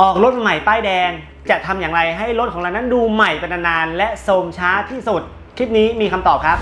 ออกรถใหม่ป้ายแดง จะทำอย่างไรให้รถของเรานั้นดูใหม่เป็นนานๆและโสมช้าที่สุด คลิปนี้มีคำตอบครับ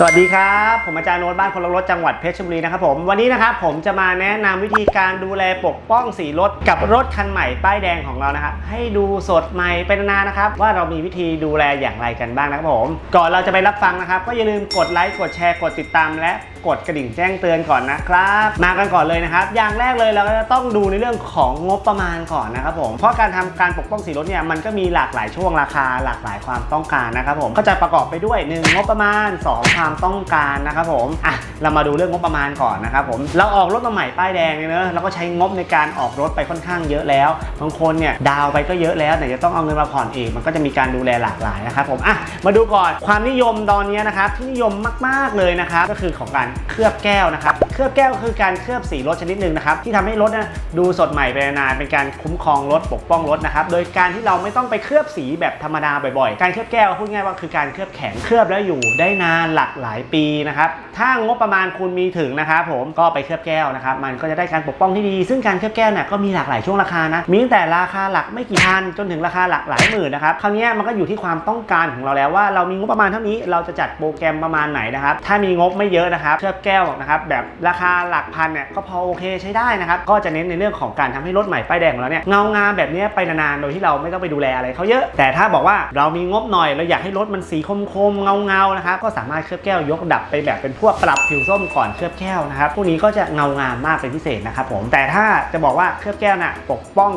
สวัสดีครับ ผมอาจารย์โน้ตบ้านคนรักรถจังหวัดเพชรบุรีนะครับผมวันนี้นะครับผมจะมาแนะนำวิธีการดูแลปกป้องสีรถกับรถคันใหม่ป้ายแดงของเรานะครับให้ดูสดใหม่เป็นนานนะครับ ว่าเรามีวิธีดูแลอย่างไรกันบ้างนะครับผม ก่อนเราจะไปรับฟังนะครับ ก็อย่าลืมกดไลค์กดแชร์กดติดตามและกดกระดิ่งแจ้งเตือนก่อนนะครับ มากันก่อนเลยนะครับ อย่างแรกเลยเราก็จะต้องดูในเรื่องของงบประมาณก่อนนะครับผม เพราะการทำการปกป้องสีรถเนี่ยมันก็มีหลากหลายช่วงราคาหลากหลายความต้องการนะครับผมก็จะประกอบไปด้วย 1 งบประมาณ 2 ความต้องการนะครับผมอะเรามาดูเรื่องงบประมาณก่อนนะครับผมเราออกรถมาใหม่ป้ายแดงเนี่ยเนอะเราก็ใช้งบในการออกรถไปค่อนข้างเยอะแล้วบางคนเนี่ยดาวไปก็เยอะแล้วแต่จะต้องเอาเงินมาผ่อนอีกมันก็จะมีการดูแลหลากหลายนะครับผมอะมาดูก่อนความนิยมตอนนี้นะครับที่นิยมมาก ๆเลยนะครับก็คือของการเคลือบแก้วนะครับ เคลือบแก้วคือการเคลือบสีรถชนิดหนึ่งนะครับที่ทำให้รถนะดูสดใหม่ไปนานเป็นการคุ้มครองรถปกป้องรถนะครับโดยการที่เราไม่ต้องไปเคลือบสีแบบธรรมดาบ่อยๆ การเคลือบแก้วพูดง่ายว่าคือการเคลือบแข็งเคลือบแล้วอยู่ได้นานหลากหลายปีนะครับถ้างบประมาณคุณมีถึงนะครับผมก็ไปเคลือบแก้วนะครับมันก็จะได้การปกป้องที่ดี ซึ่งการเคลือบแก้วเนี่ยก็มีหลากหลายช่วงราคานะมีตั้งแต่ราคาหลักไม่กี่พันจนถึงราคาหลักหลายหมื่นนะครับคราวนี้มันก็อยู่ที่ความต้องการของเราแล้วว่าเรามีงบประมาณเท่านี้เราจะจัดโปรแกรมประมาณไหนนะครับถ้ามีงบไม่เยอะนะครับเคลือบแก้วนะครับแบบราคาหลักพันเนี่ยก็พอโอเคใช้ได้นะครับก็จะเน้นในเรื่องของการทำให้รถใหม่ป้ายแดงของเราเนี่ยเงางามแบบนี้ไปนานๆโดยที่เราไม่ต้องไปดูแลอะไรเขาเยอะ แต่ถ้าบอกว่าเรามีงบหน่อยเราอยากให้รถมันสีคมๆเงาๆนะครับก็สามารถเคลือบแก้วยกดับไปแบบเป็นพวกปรับผิวส้มก่อนเคลือบแก้วนะครับพวกนี้ก็จะเงางามมากเป็นพิเศษนะครับผมแต่ถ้าจะบอกว่าเคลือบแก้วน่ะปกป้อง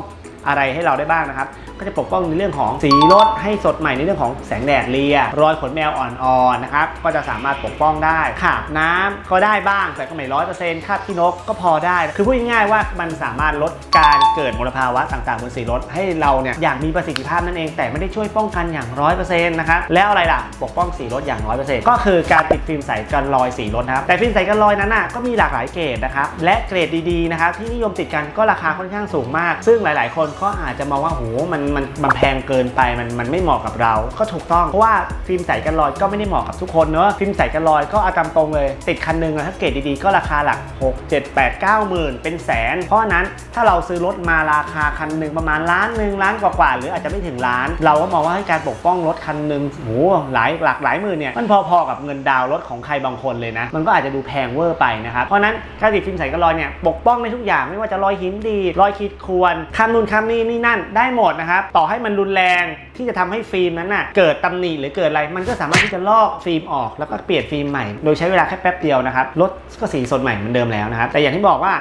อะไรให้เราได้บ้างนะครับ ก็จะปกป้องในเรื่องของสีรถให้สดใหม่ในเรื่องของแสงแดดเลีย รอยขนแมวอ่อนๆนะครับ ก็จะสามารถปกป้องได้ขาบน้ำก็ได้บ้าง แต่ก็ไม่ร้อยเปอร์เซ็นต์คาบขี้นกก็พอได้ คือพูดง่ายๆว่ามันสามารถลดการเกิดมลภาวะต่างๆบนสีรถให้เราเนี่ยอย่างมีประสิทธิภาพนั่นเอง แต่ไม่ได้ช่วยป้องกันอย่างร้อยเปอร์เซ็นต์นะครับแล้วอะไรล่ะปกป้องสีรถอย่างร้อยเปอร์เซ็นต์ก็คือการติดฟิล์มใสกันรอยสีรถนะครับแต่ฟิล์มใสกันรอยนั้นน่ะก็มีหลากหลายเกรดนะครับและเกรดดีๆนะครับที่นิยมติดกันก็ราคาค่อนข้างสูงมาก ซึ่งหลาย ๆ คนก็อาจจะมองว่าโหมันมันมันแพงเกินไปมันมันไม่เหมาะกับเรา ก็ถูกต้องเพราะว่าฟิล์มใสกันรอยก็ไม่ได้เหมาะกับทุกคนเนอะฟิล์มใสกันรอยก็เอาตามตรงเลย ติดคันหนึ่งถ้าเกรดดีๆก็ราคาหลัก 6 7 8 9หมื่นเป็นแสน เพราะนั้นถ้าเราซื้อรถมาราคาคันหนึ่งประมาณล้านหนึ่งล้านกว่าๆหรืออาจจะไม่ถึงล้าน เราก็มองว่าให้การปกป้องรถคันหนึ่งโหหลายหลักหลายหมื่นเนี่ยมันพอๆกับเงินดาวรถของใครบางคนเลยนะ มันก็อาจจะดูแพงเวอร์ไปนะครับเพราะนั้นการติดฟิล์มใสกันรอยเนี่ยปกป้องในทุกอย่างไม่ว่าจะรอยหินดี รอยขีดข่วนคำนูนคำนี้นี่นั่นได้หมดนะครับ ต่อให้มันรุนแรงที่จะทำให้ฟิล์มนั้นน่ะเกิดตำหนิหรือเกิดอะไร มันก็สามารถที่จะลอกฟิล์มออกแล้วก็เปลี่ยนฟิล์มใหม่ โดยใช้เวลาแค่แป๊บเดียวนะครับรถก็สีสดใหม่เหมือนเดิมแล้วนะครับแต่อย่างที่บอกว่า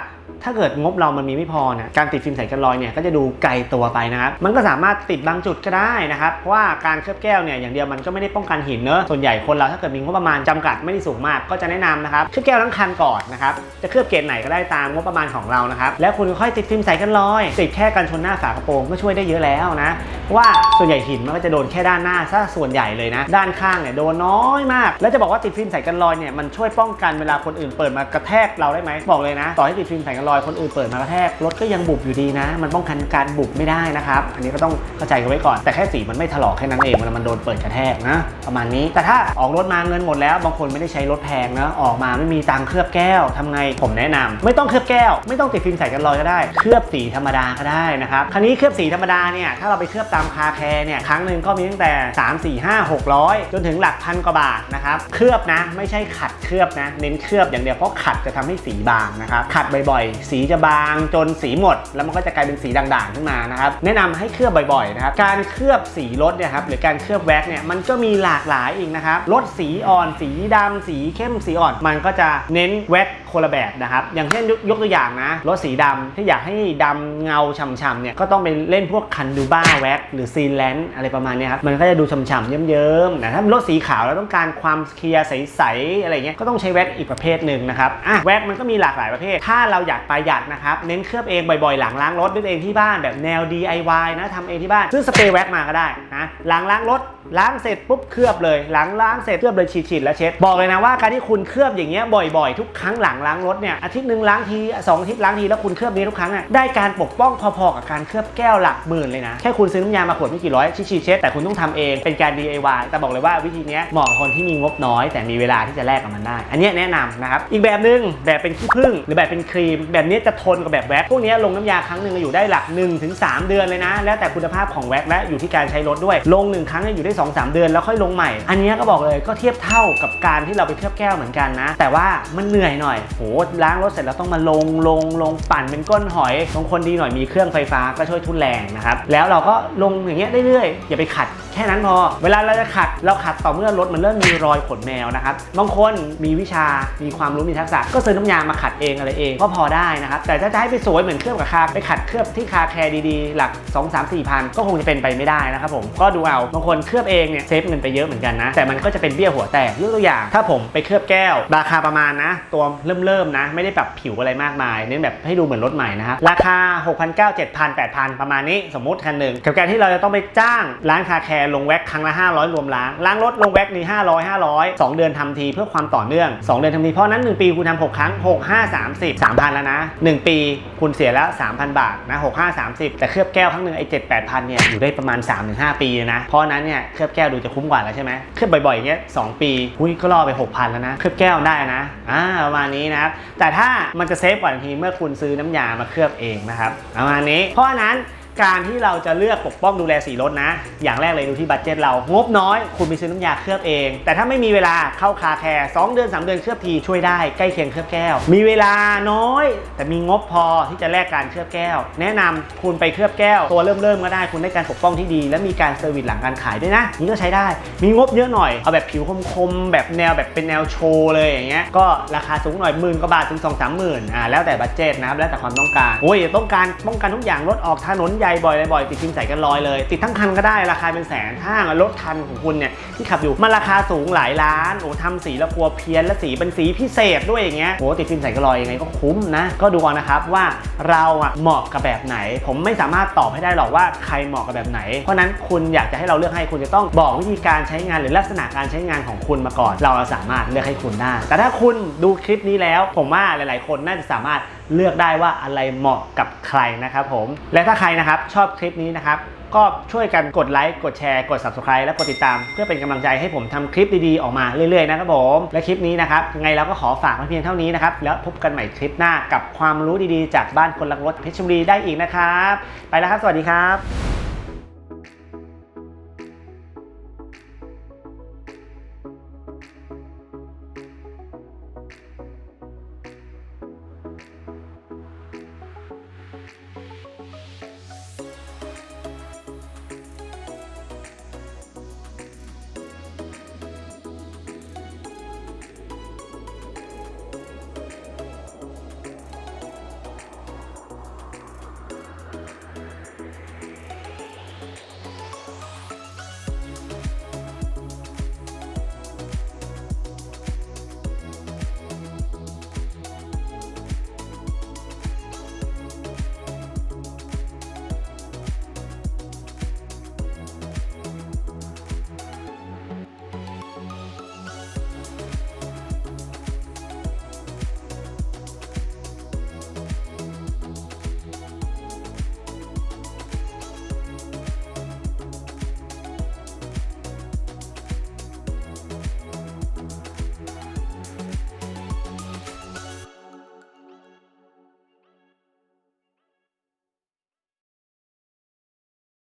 ถ้าเกิดงบเรามันมีไม่พอเนี่ยการติดฟิล์มใสกันรอยเนี่ยก็จะดูไกลตัวไปนะครับมันก็สามารถติดบางจุดก็ได้นะครับเพราะว่าการเคลือบแก้วเนี่ยอย่างเดียวมันก็ไม่ได้ป้องกันหินเนอะส่วนใหญ่คนเราถ้าเกิดมีงบประมาณจำกัดไม่ได้สูงมาก ก็จะแนะนำนะครับเคลือบแก้วทั้งคันก่อนนะครับจะเคลือบเกรดไหนก็ได้ตามงบประมาณของเรานะครับแล้วคุณค่อยติดฟิล์มใสกันรอย ติดแค่กันชนหน้าฝากระโปรงก็ช่วยได้เยอะแล้วนะว่าส่วนใหญ่หินมันก็จะโดนแค่ด้านหน้าซะส่วนใหญ่เลยนะ ด้านข้างเนี่ยโดนน้อยมาก แล้วจะบอกว่าติดฟิล์มใสกันรอยเนี่ยมันช่วยป้องกันเวลาคนอื่นเปิดมากระแทกเราได้ไหมบอกเลยนะ ต่อให้ติดฟิล์มใสรอยคนอื่นเปิดมากระแทกรถก็ยังบุบอยู่ดีนะ มันป้องกันการบุบไม่ได้นะครับ อันนี้ก็ต้องเข้าใจกันไว้ก่อน แต่แค่สีมันไม่ถลอกแค่นั้นเองเวลามันโดนเปิดกระแทกนะ ประมาณนี้ แต่ถ้าออกรถมาเงินหมดแล้ว บางคนไม่ได้ใช้รถแพงนะออกมาไม่มีตังเคลือบแก้วทำไงผมแนะนำไม่ต้องเคลือบแก้ว ไม่ต้องติดฟิล์มใสกันรอยก็ได้ เคลือบสีธรรมดาก็ได้นะครับคราวนี้เคลือบสีธรรมดาเนี่ยถ้าเราไปเคลือบตามคาแคร์เนี่ยครั้งหนึ่งก็มีตั้งแต่ 3 4 5 600 จนถึงหลักพันกว่าบาทนะครับเคลือบนะ ไม่ใช่ขัดเคลือบนะ เน้นเคลือบอย่างเดียวเพราะขัดจะทำให้สีบางนะครับขัดบ่อยสีจะบางจนสีหมด แล้วมันก็จะกลายเป็นสีด่างๆขึ้นมานะครับแนะนำให้เคลือบบ่อยๆนะครับการเคลือบสีรถเนี่ยครับหรือการเคลือบแว็กเนี่ยมันก็มีหลากหลายอีกนะครับรถสีอ่อนสีดำสีเข้มสีอ่อน มันก็จะเน้นแว็กคนละแบบนะครับ อย่างเช่นยกยกตัวอย่างนะ รถสีดำที่อยากให้ดำเงาฉ่ำๆเนี่ยก็ต้องไปเล่นพวกคันดูบ้าแว็กหรือซีแลนด์อะไรประมาณนี้ครับมันก็จะดูฉ่ำๆเยิ้มๆแต่ถ้ารถสีขาวแล้วต้องการความเคลียร์ใสๆอะไรเงี้ยก็ต้องใช้แว็กอีกประเภทหนึ่งนะครับอะแว็กมันก็มีหลากหลายประเภท ถ้าเราอยากประหยัดนะครับเน้นเคลือบเองบ่อยๆ หลังล้างรถด้วยเองที่บ้านแบบแนว DIY นะทำเองที่บ้านซื้อสเปรย์แว็กมาก็ได้นะหลังล้างรถล้างเสร็จปุ๊บเคลือบเลย หลังล้างเสร็จเคลือบเลยฉีดๆแล้วเช็ดบอกเลยนะว่าการที่คุณเคลือบอย่างเงี้ยบ่อยๆ ทุกครั้งหลังล้างรถเนี่ยอาทิตย์หนึ่งล้างทีสองอาทิตย์ล้างทีแล้วคุณเคลือบนี้ทุกครั้งอะได้การปกป้องพอๆกับการเคลือบแก้วหลักหมื่นเลยนะแค่คุณซื้อน้ำยามาขวดไม่กี่ร้อยชิๆเช็ดแต่คุณต้องทำเองเป็นการ DIY แต่บอกเลยว่าวิธีนี้เหมาะกับคนที่มีงบน้อย แต่มีเวลาที่จะแลกกับมันได้ อันนี้แนะนำนะครับอีกแบบหนึงแบบเป็นขี้ผึ้งหรือแบบเป็นครีม แบบนี้จะทนกับแบบแว็กพวกนี้ลงน้ำยาครั้งหนึ่งอยู่ได้หลัก1-3ถึง3เดือนเลยนะ แล้วแต่คุณภาพของแว็กและอยู่ที่การใช้รถด้วย ลงหนึ่งครั้งอยู่ได้ 2-3 เดือนแล้วค่อยลงใหม่ อันนี้ก็บอกเลยก็เทียบเท่ากับการที่เราไปเคลือบแก้วเหมือนกันนะ แต่ว่ามันเหนื่อยหน่อยโหล้างรถเสร็จแล้วต้องมาลงลงลงปั่นเป็นก้นหอยบางคนดีหน่อยมีเครื่องไฟฟ้าก็ช่วยทุนแรงนะครับแล้วเราก็ลงอย่างเงี้ยเรื่อยๆอย่าไปขัดแค่นั้นพอ เวลาเราจะขัดเราขัดต่อเมื่อรถมันเริ่มมีรอยขนแมวนะครับ บางคนมีวิชา มีความรู้ มีทักษะ ก็ซื้อน้ำยามาขัดเองอะไรเอง ก็พอได้นะครับ แต่ถ้าจะให้ไปสวยเหมือนเครื่องกับคาไปขัดเคลือบที่คาแคร์ดีๆ หลัก 2 3 4พันก็คงจะเป็นไปไม่ได้นะครับผม ก็ดูเอา บางคนเคลือบเองเนี่ยเซฟเงินไปเยอะเหมือนกันนะ แต่มันก็จะเป็นเบี้ยหัวแตกยกตัวอย่าง ถ้าผมไปเคลือบแก้ว ราคาประมาณนะ ตัวเริ่มๆนะ ไม่ได้ปรับผิวอะไรมากมาย เน้นแบบให้ดูเหมือนรถใหม่นะครับ ราคา6,900 7,000 8,000 ประมาณนี้ สมมติคันหนึ่งกับการที่เราจะต้องไปจ้างร้านคาแคร์ลงแว็กครั้งละ 500 รวมล้าง ล้างรถลงแว็กนี่500 500 2 เดือนทำทีเพื่อความต่อเนื่อง 2 เดือนทำทีเพราะนั้น 1 ปีคุณทำ6ครั้ง 6 5 30 3,000 แล้วนะ 1 ปีคุณเสียแล้ว 3,000 บาทนะ6 5 30 แต่เคลือบแก้วครั้งหนึ่งไอ้7 8,000เนี่ยอยู่ได้ประมาณ 3-5 ปีนะเพราะนั้นเนี่ยเคลือบแก้วดูจะคุ้มกว่าแล้วใช่ไหมเคลือบบ่อยๆอย่างเงี้ย2ปีหุ้ยก็ล่อไป 6,000 แล้วนะเคลือบแก้วได้นะอ่าประมาณนี้นะแต่ถ้ามันจะเซฟกว่าทีเมื่อคุณซื้อน้ำยามาเคลือบเองนะครับประมาณนี้เพราะนั้น การที่เราจะเลือกปกป้องดูแลสีรถนะ อย่างแรกเลยดูที่บัตเจ็ตเรา งบน้อย คุณไปซื้อน้ำยาเคลือบเอง แต่ถ้าไม่มีเวลาเข้าคาแคร์2เดือน 3 เดือนเคลือบทีช่วยได้ใกล้เคียงเคลือบแก้ว มีเวลาน้อย แต่มีงบพอที่จะแลกการเคลือบแก้ว แนะนำคุณไปเคลือบแก้ว ตัวเริ่มเริ่มก็ได้คุณได้การปกป้องที่ดี และมีการเซอร์วิสหลังการขายด้วยนะ นี่ก็ใช้ได้ มีงบเยอะหน่อยเอาแบบผิวคมๆแบบแนวแบบเป็นแนวโชว์เลยอย่างเงี้ยก็ราคาสูงหน่อยหมื่นกว่าบาทถึง2องสามหมื่นอ่าแล้วแต่บัตเจ็ตนะครับแล้วแต่ความต้องการโอ้ยต้องการป้องกันทุกอย่างรถออกถนนใหญ่บ่อยอะไรบ่อยติดฟิล์มใสกันลอยเลย ติดทั้งคันก็ได้ราคาเป็นแสนถ้ารถคันของคุณเนี่ยที่ขับอยู่มันราคาสูงหลายล้านโอ้ทำสีแล้วกลัวเพี้ยนและสีเป็นสีพิเศษด้วยอย่างเงี้ยโอ้ติดฟิล์มใสกันลอยยังไงก็คุ้มนะก็ดูเอานะครับว่าเราอะเหมาะกับแบบไหน ผมไม่สามารถตอบให้ได้หรอกว่าใครเหมาะกับแบบไหน เพราะฉะนั้นคุณอยากจะให้เราเลือกให้คุณจะต้องบอกวิธีการใช้งานหรือลักษณะการใช้งานของคุณมาก่อน เราสามารถเลือกให้คุณได้แต่ถ้าคุณดูคลิปนี้แล้ว ผมว่าหลาย ๆ คนน่าจะสามารถ เลือกได้ว่าอะไรเหมาะกับใครนะครับผม และถ้าใครนะครับชอบคลิปนี้นะครับ ก็ช่วยกันกดไลค์ กดแชร์ กด subscribe และกดติดตาม เพื่อเป็นกำลังใจให้ผมทำคลิปดีๆ ออกมาเรื่อยๆนะครับผม และคลิปนี้นะครับไงเราก็ขอฝากไว้เพียงเท่านี้นะครับ แล้วพบกันใหม่คลิปหน้ากับความรู้ดีๆ จากบ้านคนรักรถเพชรบุรีได้อีกนะครับ ไปแล้วครับ สวัสดีครับ